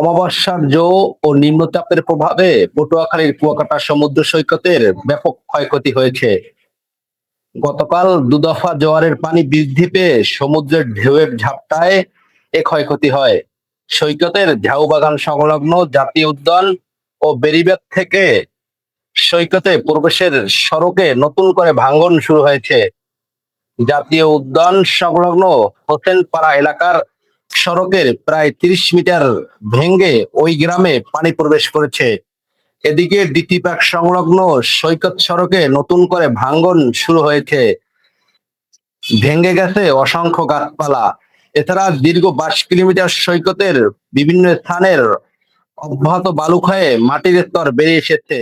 অমাবস্যার জো ও নিম্নচাপের প্রভাবে পটুয়াখালীর কুয়াকাটা সমুদ্র সৈকতের ব্যাপক ক্ষয়ক্ষতি হয়েছে। গতকাল দুদফা জোয়ারের পানি বৃদ্ধি পেয়ে সমুদ্রের ঢেউয়ের ঝাপটায় এ ক্ষয়ক্ষতি হয়। সৈকতের ঝাউবাগান সংলগ্ন জাতীয় উদ্যান ও বেরিবেদ থেকে সৈকতে প্রবেশের সড়কে নতুন করে ভাঙ্গন শুরু হয়েছে। জাতীয় উদ্যান সংলগ্ন হোসেনপাড়া এলাকার সড়কের প্রায় তিরিশ মিটার ভেঙে ওই গ্রামে পানি প্রবেশ করেছে। এদিকে দ্বিতীপাক সংলগ্ন সৈকত সড়কে নতুন করে ভাঙ্গন শুরু হয়েছে। ভেঙে গেছে অসংখ্য গাছপালা। এছাড়া দীর্ঘ বাইশ কিলোমিটার সৈকতের বিভিন্ন স্থানের অব্যাহত বালু ক্ষয়ে মাটির স্তর বেরিয়ে এসেছে।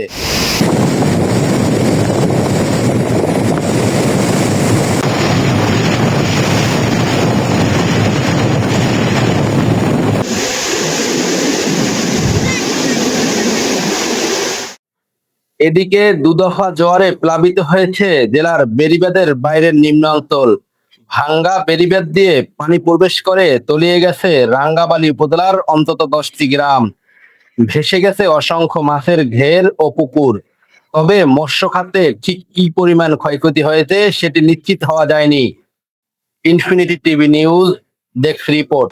এদিকে দুদফা জোয়ারে প্লাবিত হয়েছে জেলার বেরিবাদের বাইরের নিম্নাঞ্চল। ভাঙ্গা বেরিবাদ দিয়ে পানি প্রবেশ করে তলিয়ে গেছে রাঙ্গাবালি উপজেলার অন্তত দশটি গ্রাম। ভেসে গেছে অসংখ্য মাছের ঘের ও পুকুর। তবে মৎস্য খাতে ঠিক কি পরিমাণ ক্ষয়ক্ষতি হয়েছে সেটি নিশ্চিত হওয়া যায়নি। Infinity TV news, desk report.